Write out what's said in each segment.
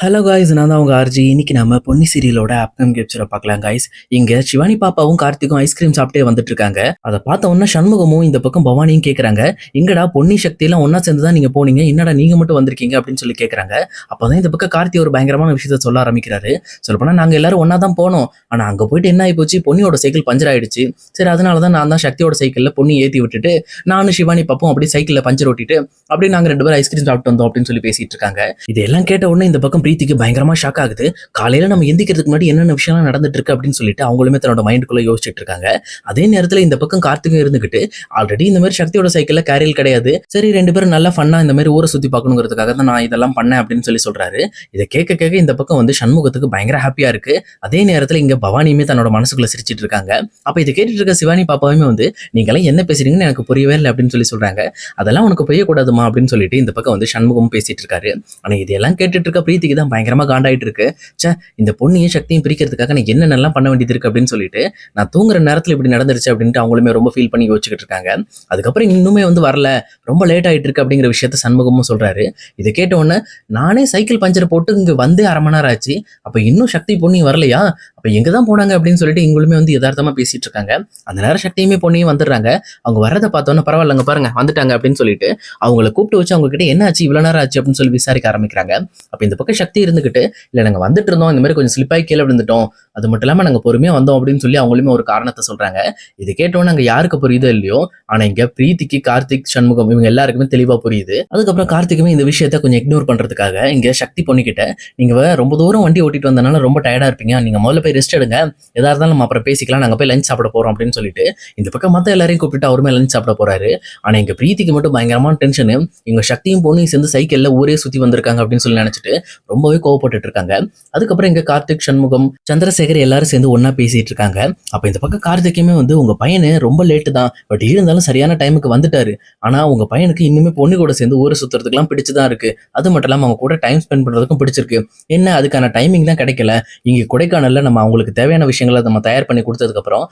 Hello guys நான் தான் உங்கள் ஆர்ஜி இன்னைக்கு நம்ம பொன்னி சீரியலோட அப்கம் கேப்சரை பார்க்கலாம் காய்ஸ் இங்க சிவானி பாப்பாவும் கார்த்திக்கும் ஐஸ்கிரீம் சாப்பிட்டே வந்துட்டு இருக்காங்க அதை பார்த்த உடனே சண்முகமும் இந்த பக்கம் பவானியும் கேட்குறாங்க எங்கடா பொன்னி சக்தி எல்லாம் ஒன்னா சேர்ந்து தான் நீங்க போனீங்க? என்னடா நீங்க மட்டும் வந்திருக்கீங்க? அப்படின்னு சொல்லி கேட்குறாங்க அப்பதான் இந்த பக்கம் கார்த்தி ஒரு பயங்கரமான விஷயத்த சொல்ல ஆரம்பிக்கிறாரு. சொல்லப்போனால் நாங்க எல்லாரும் ஒன்றா தான் போனோம். ஆனால் அங்க போயிட்டு என்ன ஆகி போச்சு? பொன்னியோட சைக்கிள் பஞ்சர் ஆயிடுச்சு. சரி அதனால தான் நான் தான் சக்தியோட சைக்கிளில் பொன்னி ஏத்தி விட்டுட்டு நானும் சிவானி பாப்பும் அப்படியே சைக்கிளில் பஞ்சர் ஓட்டிட்டு அப்படியே நாங்க ரெண்டு பேரும் ஐஸ்கிரீம் சாப்பிட்டு வந்தோம் அப்படின்னு சொல்லி பேசிட்டு இருக்காங்க. இதெல்லாம் கேட்ட உடனே இந்த பக்கம் பிரீத்திக்கு பயங்கரமா ஷாக் ஆகுது. காலையில் நம்ம எந்திக்கிறதுக்கு முன்னாடி என்னென்ன விஷயம்லாம் நடந்துட்டு இருக்கு அப்படின்னு சொல்லிட்டு அவங்களுமே தன்னோட மைண்டுக்குள்ளே யோசிச்சுட்டு இருக்காங்க. அதே நேரத்தில் இந்த பக்கம் கார்த்திகும் இருந்துகிட்டு ஆல்ரெடி இந்த மாதிரி சக்தியோட சைக்கிளில் கேரியல் கிடையாது. சரி ரெண்டு பேரும் நல்லா ஃபன்னாக இந்த மாதிரி ஊரை சுத்தி பார்க்கணுங்கிறதுக்காக தான் நான் இதெல்லாம் பண்ணேன் அப்படின்னு சொல்லி சொல்றாரு. இதை கேட்க கேட்க இந்த பக்கம் வந்து சண்முகத்துக்கு பயங்கர ஹாப்பியா இருக்கு. அதே நேரத்துல இங்க பவானியுமே தன்னோட மனசுக்குள்ள சிரிச்சிட்டு இருக்காங்க. அப்ப இதை கேட்டுட்டு இருக்க சிவானி பாப்பாவுமே வந்து நீங்களாம் என்ன பேசுறீங்கன்னு எனக்கு புரியவே இல்லை அப்படின்னு சொல்லி சொல்றாங்க. அதெல்லாம் உனக்கு புரியக்கூடாதுமா அப்படின்னு சொல்லிட்டு இந்த பக்கம் வந்து சண்முகம் பேசிட்டு இருக்காரு. ஆனா இதெல்லாம் கேட்டுட்டு இருக்க பிரீத்திக்கு தான் பயங்கரமாக காண்டாயிட்டு இருக்கு சே இந்த பொண்ணையும் சக்தியும் பிரிக்கிறதுக்காக நான் என்னென்னலாம் பண்ண வேண்டியது இருக்கு அப்படின்னு சொல்லிட்டு நான் தூங்குற நேரத்தில் இப்படி நடந்துருச்சு அப்படின்ட்டு அவங்களுமே ரொம்ப ஃபீல் பண்ணி யோசிச்சுட்டு இருக்காங்க. அதுக்கப்புறம் இன்னுமே வந்து வரல. ரொம்ப லேட் ஆயிட்டு இருக்கு அப்படிங்கிற விஷயத்த சண்முகமும் சொல்றாரு. இதை கேட்ட உடனே நானே சைக்கிள் பஞ்சர் போட்டு இங்க வந்தே அரை மணி நேரம் ஆச்சு. அப்போ இன்னும் சக்தி பொண்ணி வரலையா? அப்போ எங்க தான் போனாங்க அப்படின்னு சொல்லிட்டு இவங்களுமே வந்து யதார்த்தமாக பேசிட்டு இருக்காங்க. அந்த நேரம் சக்தியுமே பொண்ணையும் வந்துடுறாங்க. அவங்க வரதை பார்த்தோன்னே பரவாயில்லங்க பாருங்க வந்துட்டாங்க அப்படின்னு சொல்லிட்டு அவங்கள கூப்பிட்டு வச்சு அவங்க கிட்ட என்ன ஆச்சு இவ்வளோ நேரம் ஆச்சு அப்படின்னு சொல்லி விசாரிக்க ஆரம்பிக்கிறாங்க. அப்போ இந்த பக்கம் சக்தி இருந்துகிட்டு இல்லை நாங்கள் வந்துட்டு இருந்தோம் இந்த மாதிரி கொஞ்சம் ஸ்லிப்பாகி கீழே விழுந்துட்டோம். அது மட்டும் இல்லாமல் நாங்கள் பொறுமையாக வந்தோம் அப்படின்னு சொல்லி அவங்களுமே ஒரு காரணத்தை சொல்றாங்க. இது கேட்டோன்னே அங்க யாருக்கு புரியுதோ இல்லையோ ஆனால் இங்கே பிரீத்திக்கு கார்த்திக் சண்முகம் இவங்க எல்லாருக்குமே தெளிவாக புரியுது. அதுக்கப்புறம் கார்த்திக்குமே இந்த விஷயத்த கொஞ்சம் இக்னோர் பண்றதுக்காக இங்கே சக்தி பொண்ணிக்கிட்ட நீங்க ரொம்ப தூரம் வண்டி ஓட்டிட்டு வந்தனால ரொம்ப டயர்டாக இருப்பீங்க. நீங்க முதல்ல போய் ரெஸ்ட் எடுங்க. எதா இருந்தாலும் நம்ம அப்புறம் பேசிக்கலாம். நாங்கள் போய் லஞ்ச் சாப்பிட போறோம் அப்படின்னு சொல்லிட்டு இந்த பக்கம் மற்ற எல்லாரையும் கூப்பிட்டு அவருமே லஞ்ச் சாப்பிட போறாரு. ஆனால் எங்கள் பிரீத்திக்கு மட்டும் பயங்கரமான டென்ஷனு இவங்க சக்தியும் பொண்ணையும் சேர்ந்து சைக்கிளில் ஊரே சுற்றி வந்திருக்காங்க அப்படின்னு சொல்லி நினச்சிட்டு ரொம்பவே கோவப்பட்டுட்டு இருக்காங்க. அதுக்கப்புறம் எங்கள் கார்த்திக் சண்முகம் சந்திரசேகர் எல்லாரும் சேர்ந்து ஒன்றா பேசிட்டு இருக்காங்க. அப்போ இந்த பக்கம் கார்த்திக்குமே வந்து உங்க பையனு ரொம்ப லேட்டு தான். பட் இருந்தாலும் சரியான டைமுக்கு வந்துட்டாரு. ஆனா உங்க பையனுக்கு இன்னுமே பொண்ணு கூட சேர்ந்து ஊரை சுத்துறதுக்குலாம் பிடிச்சுதான் இருக்கு. அது மட்டும் இல்லாமல் அவங்க கூட டைம் ஸ்பெண்ட் பண்ணுறதுக்கும் பிடிச்சிருக்கு. என்ன அதுக்கான டைமிங் தான் கிடைக்கல. இங்கே கொடைக்கானல்ல நம்ம அவங்களுக்கு தேவையான விஷயங்களை நம்ம தயார் பண்ணி கொடுத்ததுக்கு அப்புறம்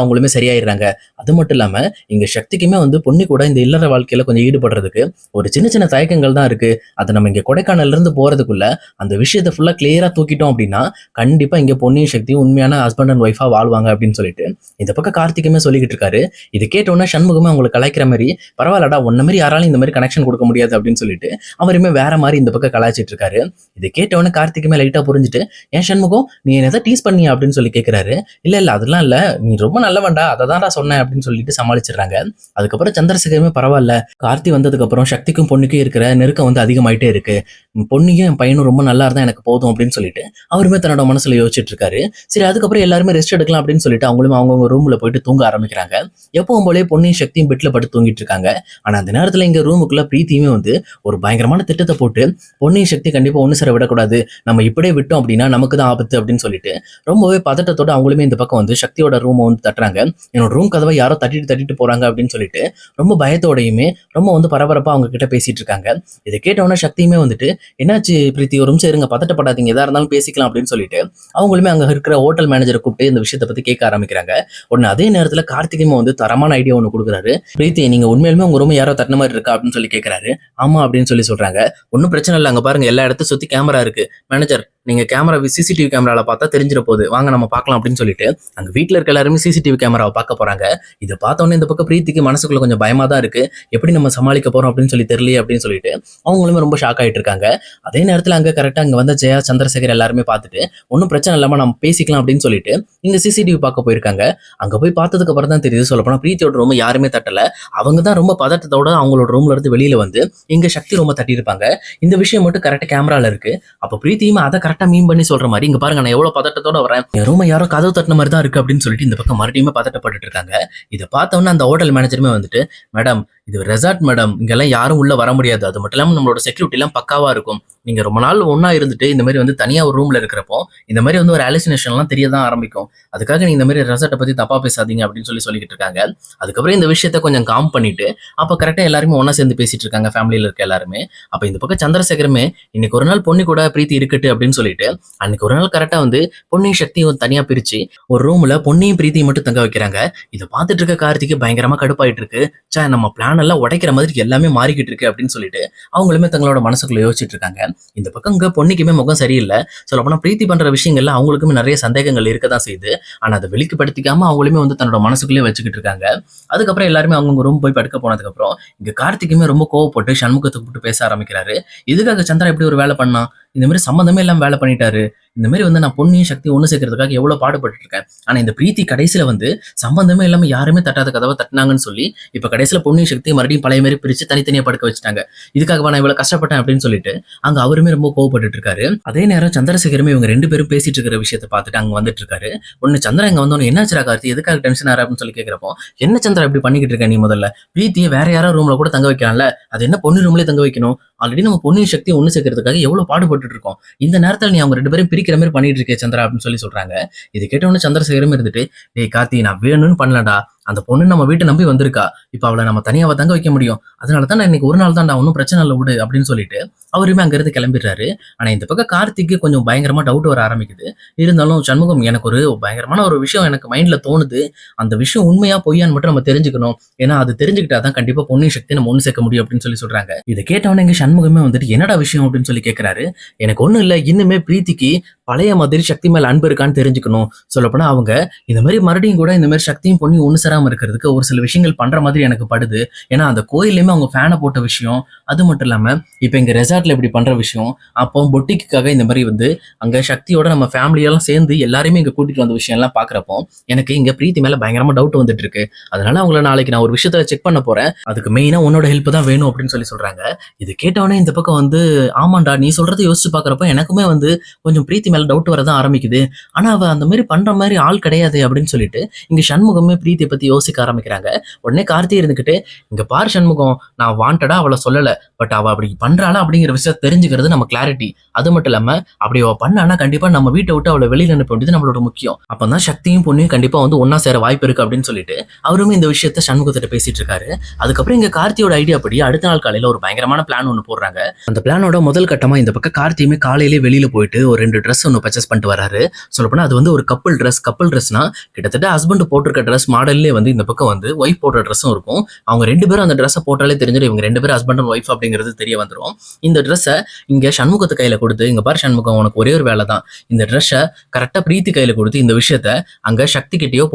அவங்களுமே சரியாயிடுறாங்க. அது மட்டும் இல்லாம இங்க சக்திக்குமே வந்து பொண்ணு கூட இந்த இல்லற வாழ்க்கையில கொஞ்சம் ஈடுபடுறதுக்கு ஒரு சின்ன சின்ன தயக்கங்கள் தான் இருக்கு. அதை நம்ம இங்க கொடைக்கானல்ல இருந்து போறதுக்குள்ள அந்த விஷயத்தை ஃபுல்லா கிளியராக தூக்கிட்டோம் அப்படின்னா கண்டிப்பா இங்க பொன்னியும் சக்தியும் உண்மையான ஹஸ்பண்ட் அண்ட் ஒய்ஃபா வாழ்வாங்க அப்படின்னு சொல்லிட்டு இந்த பக்கம் கார்த்திக்குமே சொல்லிக்கிட்டு இருக்காரு. இது கேட்டோன்னா சண்முகமே அவங்களை கலாய்க்கிற மாதிரி பரவாயில்லடா உன்ன மாதிரி யாராலும் இந்த மாதிரி கனெக்ஷன் கொடுக்க முடியாது அப்படின்னு சொல்லிட்டு அவருமே வேற மாதிரி இந்த பக்கம் கலாய்ச்சிட்டு இருக்காரு. இது கேட்டவொன்னே கார்த்திக்குமே லைட்டாக புரிஞ்சுட்டு ஏன் சண்முகம் நீ என்ன டீஸ் பண்ணியா அப்படின்னு சொல்லி கேட்கிறாரு இல்ல இல்ல அதெல்லாம் இல்ல. நீ ரொம்ப நல்லவன்டா அதை தான்டா சொன்னேன் அப்படின்னு சொல்லிட்டு சமாளிச்சிடுறாங்க. அதுக்கப்புறம் சந்திரசேகரமே பரவாயில்ல. கார்த்தி வந்ததுக்கு அப்புறம் சக்திக்கும் பொண்ணுக்கும் இருக்கிற நெருக்கம் வந்து அதிகமாயிட்டே இருக்கு. உம் என் பையனும் ரொம்ப நல்லா இருந்தா எனக்கு போதும் அப்படின்னு சொல்லிட்டு அவருமே தன்னோட மனசுல யோசிச்சுட்டு இருக்காரு. சரி அதுக்கப்புறம் எல்லாருமே ரெஸ்ட் எடுக்கலாம் அப்படின்னு சொல்லிட்டு அவங்களும் அவங்கவுங்க ரூம்ல போயிட்டு தூங்க ஆரம்பிக்கிறாங்க. எப்பவும் போலே பொண்ணையும் சக்தியும் பெட்டில் படுத்து தூங்கிட்டு இருக்காங்க. ஆனா அந்த நேரத்துல இங்க ரூமுக்குள்ள பிரீத்தியுமே வந்து ஒரு பயங்கரமான திட்டத்தை போட்டு பொன்னியின் சக்தி கண்டிப்பா ஒண்ணு சேர விடக்கூடாது. நம்ம இப்படியே விட்டோம் அப்படின்னா நமக்கு தான் ஆபத்து அப்படின்னு சொல்லிட்டு ரொம்பவே பதட்டத்தோட அவங்களுமே இந்த பக்கம் வந்து சக்தியோட ரூமை வந்து தட்டுறாங்க. என்னோட ரூம் கதவை யாரோ தட்டிட்டு தட்டிட்டு போறாங்க அப்படின்னு சொல்லிட்டு ரொம்ப பயத்தோடையுமே ரொம்ப வந்து பரபரப்பா அவங்க கிட்ட பேசிட்டு இருக்காங்க. இதை கேட்டவொன்னே சக்தியுமே வந்துட்டு என்னாச்சு பிரீத்தி ஒரு நிமிஷம் இருங்க பதட்டப்படாதீங்க. எதா இருந்தாலும் பேசிக்கலாம். அப்படின்னு சொல்லிட்டு அவங்களுமே அங்க இருக்கிற ஹோட்டல் மேனேஜரை கூப்பிட்டு இந்த விஷயத்தை பத்தி கேட்க ஆரம்பிக்கிறாங்க. உடனே அதே நேரத்தில் கார்த்திகமே வந்து தரமான ஐடியா ஒன்று கொடுக்குறாரு. பிரீத்தி நீங்க உண்மையிலுமே உங்க ரூம் யாரோ தட்டின மாதிரி இருக்கா? அப்படின்னு சொல்லி கேட்கறாரு ஆமா அப்படின்னு சொல்லி சொல்றாங்க. ஒன்றும் பிரச்சனை இல்லை. அங்க பாருங்க எல்லா இடத்தையும் சுத்தி கேமரா இருக்கு. மேனேஜர் நீங்கள் கேமரா சிசிடிவி கேமராவில் பார்த்தா தெரிஞ்சிட போகுது வாங்க நம்ம பார்க்கலாம் அப்படின்னு சொல்லிட்டு அங்கே வீட்டில் இருக்க எல்லாருமே சிசிடிவி கேமராவை பார்க்க போகிறாங்க இதை பார்த்தோன்னே இந்த பக்கம் பிரீத்திக்கு மனசுக்குள்ள கொஞ்சம் பயமாக தான் இருக்கு. எப்படி நம்ம சமாளிக்க போகிறோம் அப்படின்னு சொல்லி தெரியலையே அப்படின்னு சொல்லிட்டு அவங்களுமே ரொம்ப ஷாக் ஆகிட்டு இருக்காங்க. அதே நேரத்தில் அங்கே கரெக்டாக அங்கே வந்த ஜெயா சந்திரசேகர் எல்லாருமே பார்த்துட்டு ஒன்றும் பிரச்சனை இல்லாமல் நம்ம பேசிக்கலாம் அப்படின்னு சொல்லிட்டு இங்க சிசிடிவி பார்க்க போயிருக்காங்க. அங்க போய் பார்த்ததுக்கு அப்புறம் தான் தெரியுது சொல்ல போனா பிரீத்தியோட ரூம் யாருமே தட்டல. அவங்க தான் ரொம்ப பதட்டத்தோட அவங்களோட ரூம்ல இருந்து வெளியில வந்து இங்க சக்தி ரொம்ப தட்டியிருப்பாங்க. இந்த விஷயம் மட்டும் கரெக்டா கேமரால இருக்கு. அப்ப பிரீத்தியும் அதை கரெக்டா மீன் பண்ணி சொல்ற மாதிரி இங்க பாருங்க நான் எவ்வளவு பதட்டத்தோட வரேன் என் ரூம் யாரோ கதவு தட்டின மாதிரி தான் இருக்கு அப்படின்னு சொல்லிட்டு இந்த பக்கம் மறுபடியுமே பதட்டப்பட்டு இருக்காங்க. இதை பார்த்தோன்னே அந்த ஹோட்டல் மேனேஜருமே வந்துட்டு மேடம் இது ரெசார்ட் மேடம். இங்கெல்லாம் யாரும் உள்ள வர முடியாது. அது மட்டும் இல்லாமல் நம்மளோட செக்யூரிட்டி எல்லாம் பக்காவா இருக்கும். நீங்க ரொம்ப நாள் ஒன்றா இருந்துட்டு இந்த மாதிரி வந்து தனியா ஒரு ரூம்ல இருக்கிறப்போ இந்த மாதிரி வந்து ஒரு hallucination எல்லாம் தெரிய தான் ஆரம்பிக்கும். அதுக்காக நீ இந்த மாதிரி ரெசார்ட்டை பத்தி தப்பா பேசாதீங்க அப்படின்னு சொல்லி சொல்லிக்கிட்டு இருக்காங்க. அதுக்கப்புறம் இந்த விஷயத்த கொஞ்சம் காம் பண்ணிட்டு அப்ப கரெக்டா எல்லாருமே ஒண்ணா சேர்ந்து பேசிட்டு இருக்காங்க ஃபேமிலியில இருக்க எல்லாருமே. அப்ப இந்த பக்கம் சந்திரசேகரமே இன்னைக்கு ஒரு நாள் பொண்ணு கூட பிரீத்தி இருக்கட்டு அப்படின்னு சொல்லிட்டு அன்னைக்கு ஒரு நாள் கரெக்டா வந்து பொண்ணையும் சக்தியும் தனியா பிரிச்சு ஒரு ரூம்ல பொண்ணையும் பிரீத்தியும் மட்டும் தங்க வைக்கிறாங்க. இதை பார்த்துட்டு இருக்க கார்த்திக்கு பயங்கரமா கடுப்பாயிட்டு இருக்கு. சே நம்ம பிளான் எல்லாம் உடைக்கிற மாதிரி எல்லாமே மாறிக்கிட்டு இருக்கு அப்படின்னு சொல்லிட்டு அவங்களுமே தங்களோட மனசுக்குள்ள யோசிச்சுட்டு இருக்காங்க. இந்த பக்கம் இங்க பொண்ணுக்குமே முகம் சரியில்லை. சொல்ல போனா பிரீத்தி பண்ற விஷயங்கள்ல அவங்களுக்குமே நிறைய சந்தேகங்கள் இருக்க தான் செய்யுது. ஆனா அதை வெளிக்கப்படுத்திக்காம அவங்களுமே வந்து தன்னோட மனசுக்குள்ளே வச்சுக்கிட்டு இருக்காங்க. அதுக்கப்புறம் எல்லாருமே அவங்க ரூம் போய் படுக்க போனதுக்கு அப்புறம் இங்க கார்த்திக்குமே ரொம்ப கோவப்பட்டு சண்முகத்தை கூப்பிட்டு பேச ஆரம்பிக்கிறாரு. இதுக்காக சந்திரா எப்படி ஒரு வேலை பண்ணான்? இந்த மாதிரி சம்மந்தமே இல்லாமல் வேலை பண்ணிட்டாரு. இந்த மாதிரி வந்து நான் பொண்ணையும் சக்தி ஒன்று சேர்க்கறதுக்காக எவ்வளவு பாடுபட்டு இருக்கேன் ஆனா இந்த பிரீத்தி கடைசியில் வந்து சம்மந்தமே இல்லாமல் யாருமே தட்டாத கதவை தட்டினாங்கன்னு சொல்லி இப்போ கடைசியில பொண்ணையும் சக்தி மறுபடியும் பழைய மாதிரி பிரித்து தனித்தனியா படுக்க வச்சுட்டாங்க. இதுக்காக நான் இவ்வளவு கஷ்டப்பட்டேன் அப்படின்னு சொல்லிட்டு அங்க அவருமே ரொம்ப கோவப்பட்டு இருக்காரு அதே நேரம் சந்திரசேகரமே இவங்க ரெண்டு பேரும் பேசிட்டு இருக்கிற விஷயத்த பார்த்துட்டு அங்க வந்துட்டு இருக்காரு ஒன்னு சந்திரா இங்க வந்தோன்னு என்னாச்சுரா கார்த்தி? எதுக்காக டென்ஷன் ஆறு அப்படின்னு சொல்லி கேட்குறப்போ என்ன சந்திரா இப்படி பண்ணிக்கிட்டு இருக்க நீ முதல்ல? பிரீத்தியை வேற யாரோ ரூமில் கூட தங்க வைக்கலாம்ல? அது என்ன பொண்ணு ரூம்லேயே தங்க வைக்கணும்? ஆல்ரெடி நம்ம பொண்ணையும் சக்தி ஒன்று சேர்க்கறதுக்காக எவ்வளவு பாடுபட்டு இருக்கோம் இந்த நேரத்தில் நீ அவங்க ரெண்டு பேரும் பிரிக்கிற மாதிரி பண்ணிட்டு இருக்கே சந்திரா அப்படின்னு சொல்லி சொல்றாங்க. இது கேட்டவொன்னு சந்திரசேகரம் இருந்துட்டு டேய் கார்த்தி நான் வேணும்னு பண்ணலடா. அந்த பொண்ணு நம்ம வீட்டை நம்பி வந்திருக்கா. இப்போ அவளை நம்ம தனியாக தங்க வைக்க முடியும். அதனால தான் நான் இன்னைக்கு ஒரு நாள் தான் ஒன்றும் பிரச்சனை இல்லை விடு அப்படின்னு சொல்லிட்டு அவருமே அங்கிருந்து கிளம்பிடுறாரு. ஆனால் இந்த பக்கம் கார்த்திக்கு கொஞ்சம் பயங்கரமாக டவுட் வர ஆரம்பிக்குது. இருந்தாலும் சண்முகம் எனக்கு ஒரு பயங்கரமான ஒரு விஷயம் எனக்கு மைண்ட்ல தோணுது. அந்த விஷயம் உண்மையாக பொய்யான்னு மட்டும் நம்ம தெரிஞ்சுக்கணும். ஏன்னா அது தெரிஞ்சுக்கிட்டா தான் கண்டிப்பாக பொண்ணு சக்தி நம்ம ஒன்று சேர்க்க முடியும் அப்படின்னு சொல்லி சொல்றாங்க. இதை கேட்டவனே இங்கே சண்முகமே வந்துட்டு என்னடா விஷயம் அப்படின்னு சொல்லி கேட்குறாரு எனக்கு ஒன்றும் இல்லை இன்னுமே பிரீத்திக்கு பழைய மாதிரி சக்தி மேலே அன்பு இருக்கான்னு தெரிஞ்சுக்கணும். சொல்லப்போனால் அவங்க இந்த மாதிரி மறுபடியும் கூட இந்த மாதிரி சக்தியும் பொண்ணு ஒன்று சேராம இருக்கிறதுக்கு ஒரு சில விஷயங்கள் பண்ற மாதிரி எனக்கு படுது. ஏன்னா அந்த கோயில்லையுமே அவங்க ஃபேனை போட்ட விஷயம் அது மட்டும் இல்லாம இப்போ எங்க ரெசார்ட்ல இப்படி பண்ணுற விஷயம் அப்போ பொட்டிக்காக இந்த மாதிரி வந்து அங்கே சக்தியோட நம்ம ஃபேமிலியெல்லாம் சேர்ந்து எல்லாருமே இங்க கூட்டிகிட்டு வந்த விஷயம்லாம் பார்க்குறப்போ எனக்கு இங்க பிரீத்தி மேல பயங்கரமா டவுட் வந்துட்டு இருக்கு அதனால அவங்கள நாளைக்கு நான் ஒரு விஷயத்த செக் பண்ண போறேன். அதுக்கு மெயினாக உன்னோட ஹெல்ப் தான் வேணும் அப்படின்னு சொல்லி சொல்றாங்க. இது கேட்டவொடனே இந்த பக்கம் வந்து ஆமாண்டா நீ சொல்றதை யோசிச்சு பார்க்குறப்போ எனக்குமே வந்து கொஞ்சம் பிரீத்தி மேலே டவுட் வரதான் ஆரம்பிக்குது. ஆனா அவ அந்த மாதிரி பண்ற மாதிரி ஆள் கிடையாது அப்படின்னு சொல்லிட்டு இங்க சண்முகமே பிரீத்தியை பற்றி யோசிக்க ஆரம்பிக்கிறாங்க. உடனே கார்த்தி இருந்துகிட்டு இங்க பார் சண்முகம் நான் வாண்டடா அவளை சொல்லல. பட் அவ அப்படி பண்றாளா? அப்படிங்கிற விஷயத்த தெரிஞ்சுக்கிறது நம்ம கிளாரிட்டி அது மட்டும் இல்லாம அப்படி அவ பண்ணானா கண்டிப்பா நம்ம வீட்டை விட்டு அவளை வெளியில அனுப்ப வேண்டியது நம்மளோட முக்கியம். அப்பதான் சக்தியும் பொண்ணையும் கண்டிப்பா வந்து ஒன்னா சேர வாய்ப்பு இருக்கு அப்படின்னு சொல்லிட்டு அவருமே இந்த விஷயத்த சண்முகத்திட்ட பேசிட்டு இருக்காரு. அதுக்கப்புறம் இங்க கார்த்தியோட ஐடியா படி அடுத்த நாள் காலையில ஒரு பயங்கரமான பிளான் ஒன்று போடுறாங்க. அந்த பிளானோட முதல் கட்டமா இந்த பக்கம் கார்த்தியுமே காலையிலே வெளியில போயிட்டு ஒரு ரெண்டு ட்ரெஸ் ஒன்று பர்ச்சேஸ் பண்ணிட்டு வராரு. சொல்லப்போனா அது வந்து ஒரு கப்பல் ட்ரெஸ் கப்பல் ட்ரெஸ்னா கிட்டத்தட்ட ஹஸ்பண்ட் போட்டிருக்க ட்ரெஸ் மாடல்ல வந்து இந்த பக்கம் வந்து ஒய்ஃப் போடுற ட்ரெஸ்ஸும் இருக்கும். அவங்க ரெண்டு பேரும் அந்த ட்ரெஸ்ஸை போட்டாலே தெரிஞ்சிடும். இவங்க ரெண்டு பேரும் ஹஸ்பண்ட் அண்ட் ஒய்ஃப் அப்படிங்கிறது தெரிய வந்துடும் இந்த ட்ரெஸ்ஸை இங்கே சண்முகத்து கையில் கொடுத்து இங்கே பாரு சண்முகம் உனக்கு ஒரே ஒரு வேலை தான். இந்த ட்ரெஸ்ஸை கரெக்டா பிரீத்தி கையில் கொடுத்து இந்த விஷயத்த அங்க சக்தி கிட்டயோ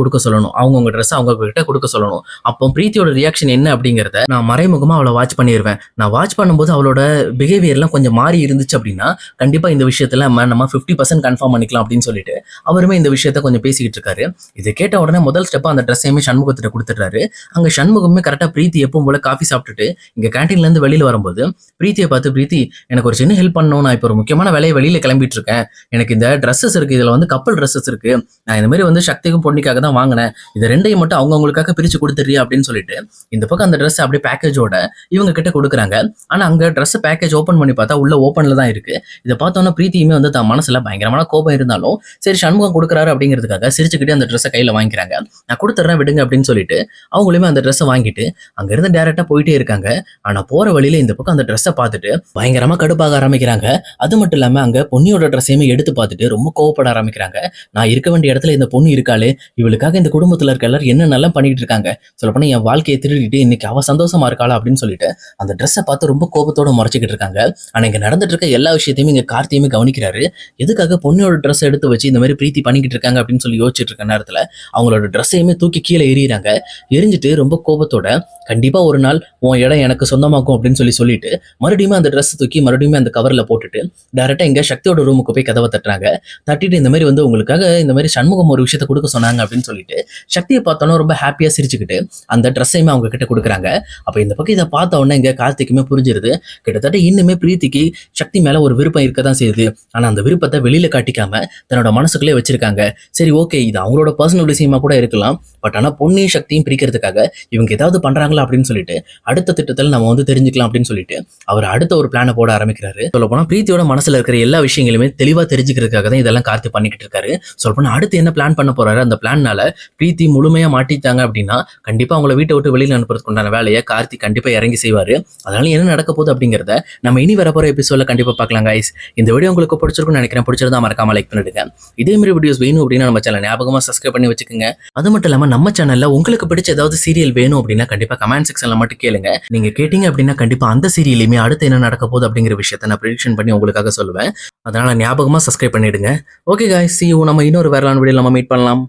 கொடுக்க சொல்லணும். அவங்க உங்க ட்ரெஸ் அவங்க கிட்ட கொடுக்க சொல்லணும். அப்போ பிரீத்தியோட ரியாக்ஷன் என்ன அப்படிங்கறத நான் மறைமுகமா அவளை வாட்ச் பண்ணிடுவேன் நான் வாட்ச் பண்ணும்போது அவளோட பிஹேவியர்லாம் கொஞ்சம் மாறி இருந்துச்சு அப்படின்னா கண்டிப்பா இந்த விஷயத்துல நம்ம நம்ம ஃபிஃப்டி பர்சன்ட் கன்ஃபார்ம் பண்ணிக்கலாம் அப்படின்னு சொல்லிட்டு அவருமே இந்த விஷயத்த கொஞ்சம் பேசிக்கிட்டு இருக்காரு. இதை கேட்ட உடனே முதல் ஸ்டெப் அந்த ட்ரெஸ்ஸையுமே சண்முகத்திட்ட கொடுத்துட்றாரு. அங்க சண்முகமே கரெக்டாக பிரீத்தி எப்பவும் போல காஃபி சாப்பிட்டுட்டு இங்கே கேன்டீன்லேருந்து இருந்து வெளியில வரும்போது பிரீத்தியை பார்த்து பிரீத்தி எனக்கு ஒரு சின்ன ஹெல்ப் பண்ணணும். நான் இப்போ ஒரு முக்கியமான வேலையை வெளியில கிளம்பிட்டு இருக்கேன். எனக்கு இந்த ட்ரெஸ்ஸஸ் இருக்கு. இதுல வந்து கப்பல் ட்ரெஸ்ஸஸ் இருக்கு. நான் இந்த மாதிரி வந்து சக்திக்கும் பொண்ணிக்காக தான் வாங்கினேன். இது ரெண்டையும் மட்டும் அவங்கவுங்களுக்காக பிரிச்சு கொடுத்துறியா அப்படின்னு சொல்லிட்டு இந்த பக்கம் அந்த ட்ரெஸ் அப்படியே பேக்கேஜோட இவங்க கிட்ட கொடுக்குறாங்க. ஆனா அங்க ட்ரெஸ் பேக்கேஜ் ஓப்பன் பண்ணி பார்த்தா உள்ள ஓப்பன்ல தான் இருக்கு. இதை பார்த்தோன்னா பிரீத்தியுமே வந்து தன் மனசில் பயங்கரமான கோபம் இருந்தாலும் சரி சண்முகம் கொடுக்குறாரு அப்படிங்கிறதுக்காக சிரிச்சுக்கிட்டே அந்த ட்ரெஸ்ஸை கையில் வாங்கிக்கிறாங்க. நான் கொடுத்துட்றேன் விடுங்க அப்படின்னு சொல்லிட்டு அவங்களுமே அந்த ட்ரெஸ்ஸை வாங்கிட்டு அங்க இருந்து டேரக்டா போயிட்டே இருக்காங்க. ஆனா போற வழியில இந்த பக்கம் அந்த ட்ரெஸ்ஸை பார்த்துட்டு பயங்கரமா கடுப்பாக ஆரம்பிக்கிறாங்க. அது மட்டும் இல்லாம அங்க பொன்னியோட ட்ரெஸ்ஸையுமே எடுத்து பார்த்துட்டு ரொம்ப கோவப்பட ஆரம்பிக்கிறாங்க. நான் இருக்க வேண்டிய இடத்துல இந்த பொண்ணு இருக்காளே இவளுக்காக இந்த குடும்பத்தில் இருக்க எல்லாரும் என்ன நல்லா பண்ணிட்டு இருக்காங்க சொல்லப்போனா என் வாழ்க்கையை திருடிட்டு இன்னைக்கு அவ சந்தோஷமா இருக்காளா அப்படின்னு சொல்லிட்டு அந்த ட்ரெஸ்ஸை பார்த்து ரொம்ப கோபத்தோட முறைச்சிக்கிட்டு இருக்காங்க. ஆனா இங்க நடந்துட்டு இருக்க எல்லா விஷயத்தையுமே இங்க கார்த்தியுமே கவனிக்கிறாரு. எதுக்காக பொண்ணியோட ட்ரெஸ் எடுத்து வச்சு இந்த மாதிரி பிரீத்தி பண்ணிக்கிட்டு இருக்காங்க அப்படின்னு சொல்லி யோசிச்சுட்டு இருக்க நேரத்துல அவங்களோட ட்ரெஸ்ஸையுமே தூக்கி கீழே எறிகிறாங்க எரிஞ்சிட்டு ரொம்ப கோபத்தோட கண்டிப்பாக ஒரு நாள் உன் இடம் எனக்கு சொந்தமாக்கும் அப்படின்னு சொல்லி சொல்லிட்டு மறுபடியும் அந்த ட்ரெஸ் தூக்கி மறுபடியும் அந்த கவரில் போட்டுட்டு டேரெக்டாக எங்கே சக்தியோட ரூமுக்கு போய் கதவை தட்டுறாங்க. தட்டிட்டு இந்த மாதிரி வந்து உங்களுக்காக இந்த மாதிரி சண்முகம் ஒரு விஷயத்த கொடுக்க சொன்னாங்க அப்படின்னு சொல்லிட்டு சக்தியை பார்த்தோன்னா ரொம்ப ஹாப்பியாக சிரிச்சுக்கிட்டு அந்த ட்ரெஸ்ஸையுமே அவங்க கிட்ட கொடுக்குறாங்க. அப்போ இந்த பக்கம் இதை பார்த்த உடனே இங்கே கார்த்திக்குமே புரிஞ்சிருது. கிட்டத்தட்ட இன்னுமே பிரீத்திக்கு சக்தி மேல ஒரு விருப்பம் இருக்க தான் செய்யுது. ஆனா அந்த விருப்பத்தை வெளியில காட்டிக்காம தன்னோட மனசுக்குள்ளே வச்சிருக்காங்க. சரி ஓகே இது அவங்களோட பர்சனல் விஷயமா கூட இருக்கலாம். பட் ஆனா பொன்னியின் சக்தியும் பிரிக்கிறதுக்காக இவங்க ஏதாவது பண்றாங்களா அப்படின்னு சொல்லிட்டு அடுத்த திட்டத்தில் நம்ம வந்து தெரிஞ்சுக்கலாம் அப்படின்னு சொல்லிட்டு அவர் அடுத்த ஒரு பிளானை போட ஆரம்பிக்கிறாரு. சொல்ல போனா பிரீத்தியோட மனசில் இருக்கிற எல்லா விஷயங்களுமே தெளிவாக தெரிஞ்சுக்கிறதுக்காக தான் இதெல்லாம் கார்த்தி பண்ணிக்கிட்டு இருக்காரு. சொல்லப்போனால் போனா அடுத்து என்ன பிளான் பண்ண போறாரு? அந்த பிளான்னால பிரீத்தி முழுமையா மாட்டிட்டாங்க அப்படின்னா கண்டிப்பா அவங்கள வீட்டை விட்டு வெளியில அனுப்புறதுக்கு உண்டான வேலையை கார்த்தி கண்டிப்பா இறங்கி செய்வார். அதனால என்ன நடக்க போகுது அப்படிங்கிறத நம்ம இனி வரப்போற எபிசோட்ல கண்டிப்பா பார்க்கலாம் கைஸ் இந்த வீடியோ உங்களுக்கு பிடிச்சிருக்குன்னு நினைக்கிறேன். பிடிச்சிருந்தா மறக்காம லைக் பண்ணிடுங்க. இதே மாதிரி வீடியோஸ் வேணும் அப்படின்னா நம்ம சேனல் ஞாபகமா சப்ஸ்கிரைப் பண்ணி வச்சுக்கோங்க. அது மட்டும் இல்லாமல் நம்ம சேனல்ல உங்களுக்கு பிடிச்ச ஏதாவது சீரியல் வேணும் அப்படின்னா கண்டிப்பா கமெண்ட் செக்ஷனில் மட்டும் கேளுங்க. நீங்க கேட்டிங்க அப்படின்னா கண்டிப்பா அந்த சீரியலையுமே அடுத்து என்ன நடக்க போகுது அப்படிங்கிற விஷயத்த நான் ப்ரிடிக்ஷன் பண்ணி உங்களுக்காக சொல்லுவேன். அதனால ஞாபகமா சப்ஸ்கிரைப் பண்ணிடுங்க. ஓகே காய் சி நம்ம இன்னொரு வேறலான வீடியோ நம்ம மீட் பண்ணலாம்.